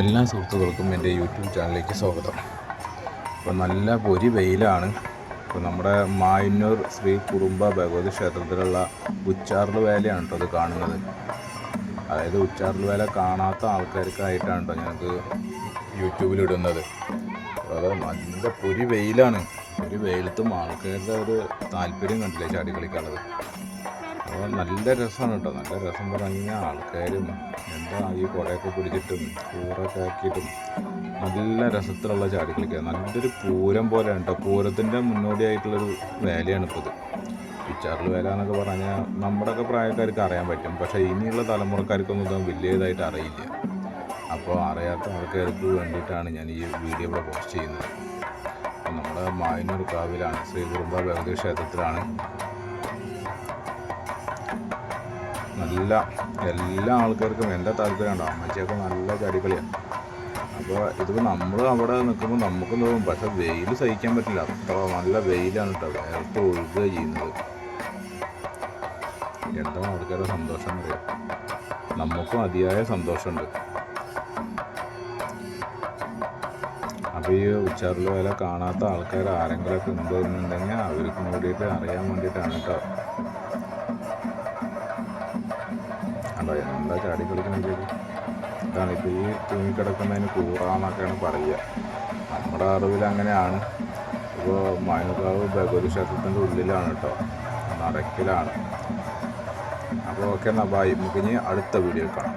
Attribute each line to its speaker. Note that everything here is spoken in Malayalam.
Speaker 1: എല്ലാ സുഹൃത്തുക്കൾക്കും എന്റെ യൂട്യൂബ് ചാനലിലേക്ക് സ്വാഗതം. അപ്പോൾ നല്ല പൊരി വെയിലാണ്. ഇപ്പോൾ നമ്മുടെ മായന്നൂർ ശ്രീ കുടുംബ ഭഗവതി ക്ഷേത്രത്തിലുള്ള ഉച്ചാറൽ വേലയാണ് കേട്ടോ അത് കാണുന്നത്. അതായത് ഉച്ചാറൽ വേല കാണാത്ത ആൾക്കാർക്കായിട്ടാണ് കേട്ടോ ഞങ്ങൾക്ക് യൂട്യൂബിലിടുന്നത് അത് നല്ല പൊരി വെയിലാണ്. ഒരു വെയിലത്തും ആൾക്കാരുടെ ഒരു താല്പര്യം കണ്ടില്ലേ ചാടി കളിക്കാനുള്ളത് അപ്പോൾ നല്ല രസമാണ് കേട്ടോ നല്ല രസം പറഞ്ഞ ആൾക്കാരും എന്താ ഈ കുടയൊക്കെ പിടിച്ചിട്ടും കൂറൊക്കെ ആക്കിയിട്ടും നല്ല രസത്തിലുള്ള ചാടി കളിക്കുക നല്ലൊരു പൂരം പോലെയാണ് കേട്ടോ പൂരത്തിന്റെ മുന്നോടിയായിട്ടുള്ളൊരു വേലയാണ് ഇപ്പോൾ ഇത് പിച്ചാറിൽ വേല എന്നൊക്കെ പറഞ്ഞാൽ നമ്മുടെയൊക്കെ പ്രായക്കാർക്ക് അറിയാൻ പറ്റും. പക്ഷേ ഇനിയുള്ള തലമുറക്കാർക്കൊന്നും ഇതൊന്നും വലിയ ഇതായിട്ട് അറിയില്ല. അപ്പോൾ അറിയാത്ത ആൾക്കാർക്ക് വേണ്ടിയിട്ടാണ് ഞാൻ ഈ വീഡിയോ ഇവിടെ പോസ്റ്റ് ചെയ്യുന്നത്. നമ്മുടെ മായനൂർ കാവിലാണ് ശ്രീ കുടുംബ ഭഗവതി ക്ഷേത്രത്തിലാണ് നല്ല എല്ലാ ആൾക്കാർക്കും എന്റെ താല്പര്യമുണ്ട് അമ്മച്ചിയൊക്കെ നല്ല ചാടിക്കളിയാണ് അപ്പോൾ ഇതിപ്പോൾ നമ്മൾ അവിടെ നിൽക്കുമ്പോൾ നമുക്കും തോന്നും പക്ഷെ വെയിൽ സഹിക്കാൻ പറ്റില്ല. അത്ര നല്ല വെയിലാണ് കേട്ടോ വേർത്ത് ഒഴുകുക ചെയ്യുന്നത്. എന്തോ ആൾക്കാരുടെ സന്തോഷം അറിയാം? നമുക്കും അതിയായ സന്തോഷമുണ്ട്. അപ്പോൾ ഈ ഉച്ചാറിൽ വില കാണാത്ത ആൾക്കാർ ആരെങ്കിലൊക്കെ ഉണ്ടോ എന്നുണ്ടെങ്കിൽ അവർക്ക് കൂടിയിട്ട് അറിയാൻ വേണ്ടിയിട്ടാണ് കേട്ടോ കണ്ടോ? എന്താ ചാടി കളിക്കണമെങ്കിൽ ഇതാണ് ഇപ്പോൾ ഈ തൂങ്ങിക്കിടക്കുന്നതിന് കൂറാന്നൊക്കെയാണ് പറയുക. നമ്മുടെ അറിവിൽ അങ്ങനെയാണ്. ഇപ്പോൾ മാനുകാവ് ഭഗവതി ക്ഷേത്രത്തിന്റെ ഉള്ളിലാണ് കേട്ടോ. നടക്കിലാണ്. അപ്പോൾ ഓക്കെ എന്നാൽ ബായ് നമുക്ക് ഇനി അടുത്ത വീഡിയോ കാണാം.